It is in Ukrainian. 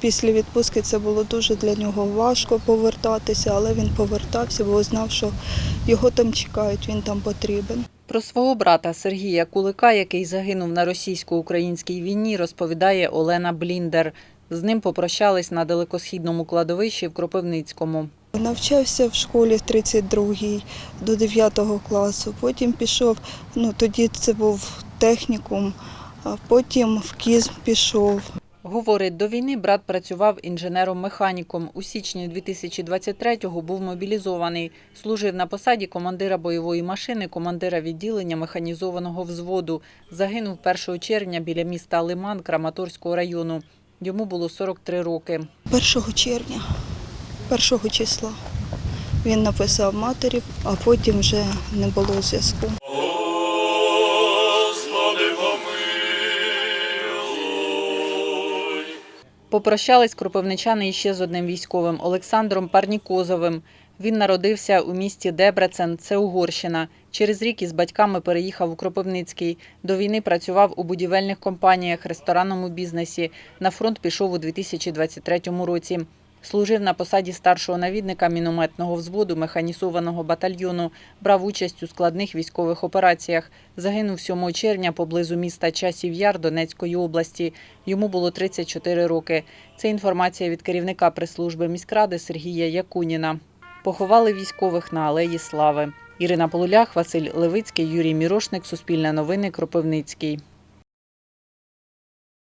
Після відпустки це було дуже для нього важко повертатися, але він повертався, бо знав, що його там чекають, він там потрібен. Про свого брата Сергія Кулика, який загинув на російсько-українській війні, розповідає Олена Бліндер. З ним попрощались на далекосхідному кладовищі в Кропивницькому. Навчався в школі в 32-й до 9 класу. Потім пішов, ну тоді це був технікум, а потім в КІЗ пішов. Говорить, до війни брат працював інженером-механіком. У січні 2023-го був мобілізований. Служив на посаді командира бойової машини, командира відділення механізованого взводу. Загинув 1 червня біля міста Лиман Краматорського району. Йому було 43 роки. 1 червня, 1 числа. Він написав матері, а потім вже не було зв'язку. Попрощались кропивничани іще з одним військовим Олександром Парнікозовим. Він народився у місті Дебрецен, це Угорщина. Через рік із батьками переїхав у Кропивницький. До війни працював у будівельних компаніях, ресторанному бізнесі. На фронт пішов у 2023 році. Служив на посаді старшого навідника мінометного взводу механізованого батальйону, брав участь у складних військових операціях. Загинув 7 червня поблизу міста Часів Яр Донецької області. Йому було 34 роки. Це інформація від керівника прес-служби міськради Сергія Якуніна. Поховали військових на Алеї Слави. Ірина Полулях, Василь Левицький, Юрій Мірошник, Суспільне новини, Кропивницький.